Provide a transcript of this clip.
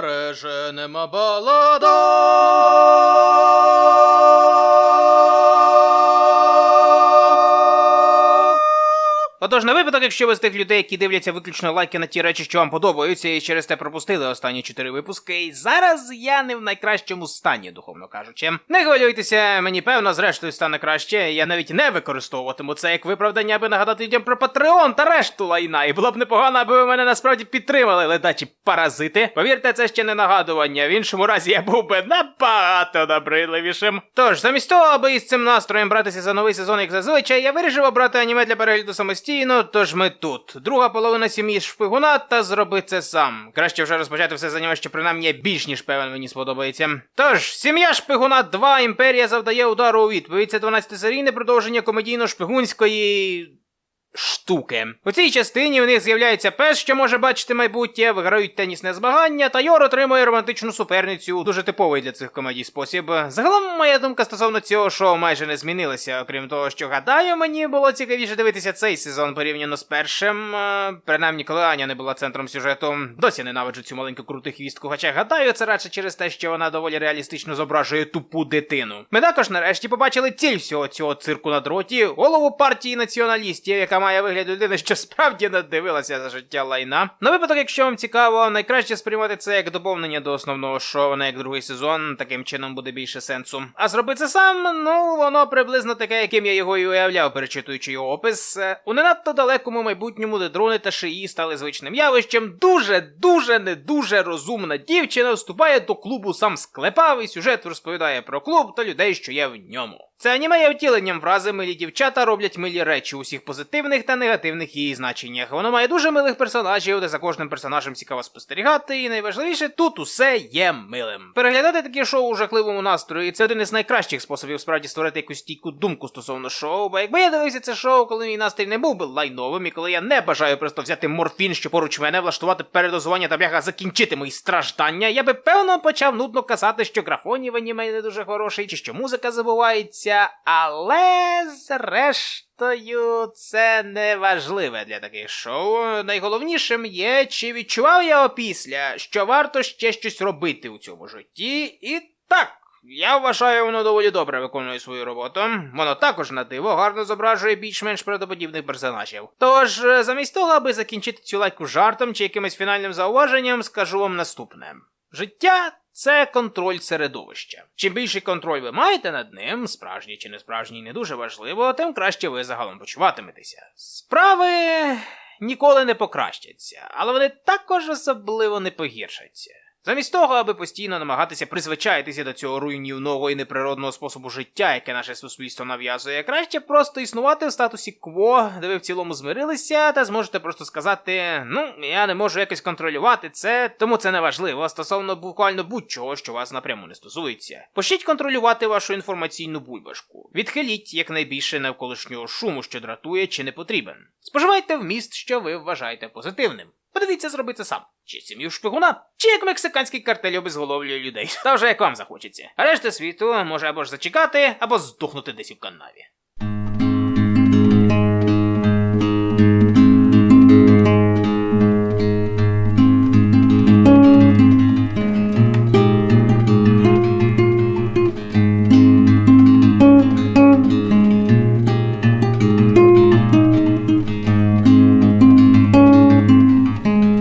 збереженема балада. Отож, на випадок, якщо ви з тих людей, які дивляться виключно лайки на ті речі, що вам подобаються, і через те пропустили останні чотири випуски, і зараз я не в найкращому стані, духовно кажучи. Не хвилюйтеся, мені певно, зрештою стане краще. Я навіть не використовуватиму це як виправдання, аби нагадати людям про Патреон та решту лайна. І було б непогано, аби ви мене насправді підтримали, ледачі паразити. Повірте, це ще не нагадування. В іншому разі я був би набагато набридливішим. Тож, замість того, аби із цим настроєм братися за новий сезон, як зазвичай, я вирішив обрати аніме для перегляду самостійно, тож ми тут. Друга половина сім'ї шпигуна, та зроби це сам. Краще вже розпочати все за нього, що принаймні я більш ніж певен мені сподобається. Тож, сім'я шпигуна 2 імперія завдає удару у відповідь. Це 12-серійне продовження комедійно-шпигунської. Штуки. У цій частині у них з'являється пес, що може бачити майбутнє, виграють тенісне змагання, та Йор отримує романтичну суперницю, дуже типовий для цих комедій спосіб. Загалом моя думка стосовно цього шоу майже не змінилася, окрім того, що гадаю, мені було цікавіше дивитися цей сезон порівняно з першим. е, Принаймні, коли Аня не була центром сюжету. Досі ненавиджу цю маленьку круту хвістку, хоча гадаю, це радше через те, що вона доволі реалістично зображує тупу дитину. Ми також нарешті побачили ціль всього цього цирку на дроті, голову партії націоналістів, яка має вигляд людини, що справді надивилася за життя лайна. На випадок, якщо вам цікаво, найкраще сприймати це як доповнення до основного шоу, не як другий сезон. Таким чином буде більше сенсу. А зробити це сам, ну воно приблизно таке, яким я його і уявляв, перечитуючи його опис. Е, У не надто далекому майбутньому, де дрони та шиї стали звичним явищем, дуже, дуже не дуже розумна дівчина вступає до клубу сам склепав, і сюжет розповідає про клуб та людей, що є в ньому. Це аніме є втіленням фрази милі дівчата роблять милі речі у всіх позитивних та негативних її значеннях. Воно має дуже милих персонажів, де за кожним персонажем цікаво спостерігати, і найважливіше, тут усе є милим. Переглядати такі шоу у жахливому настрої це один із найкращих способів справді створити якусь стійку думку стосовно шоу. Бо якби я дивився це шоу, коли мій настрій не був би лайновим, і коли я не бажаю просто взяти морфін, що поруч мене влаштувати передозування та бляха закінчити мої страждання, я би певно почав нудно казати, що графонів аніме не дуже хороший, чи що музика забувається, але зрештою це не важливе для таких шоу. Найголовнішим є, чи відчував я опісля, що варто ще щось робити у цьому житті, і так. Я вважаю, воно доволі добре виконує свою роботу. Воно також на диво гарно зображує більш-менш правдоподібних персонажів. Тож, е, замість того, аби закінчити цю лайку жартом чи якимось фінальним зауваженням, скажу вам наступне: життя це контроль середовища. Чим більший контроль ви маєте над ним, справжній чи не справжній, не дуже важливо, тим краще ви загалом почуватиметеся. Справи ніколи не покращаться, але вони також особливо не погіршаться. Замість того, аби постійно намагатися призвичаїтися до цього руйнівного і неприродного способу життя, яке наше суспільство нав'язує, краще просто існувати в статусі кво, де ви в цілому змирилися, та зможете просто сказати: ну, я не можу якось контролювати це, тому це не важливо стосовно буквально будь-чого, що вас напряму не стосується. Почніть контролювати вашу інформаційну бульбашку. Відхиліть якнайбільше навколишнього шуму, що дратує чи не потрібен. Споживайте вміст, що ви вважаєте позитивним. Подивіться зробити сам. Чи сім'ю шпигуна, чи як мексиканський картель обезголовлює людей. Та вже як вам захочеться. А решта світу може або ж зачекати, або здохнути десь у канаві.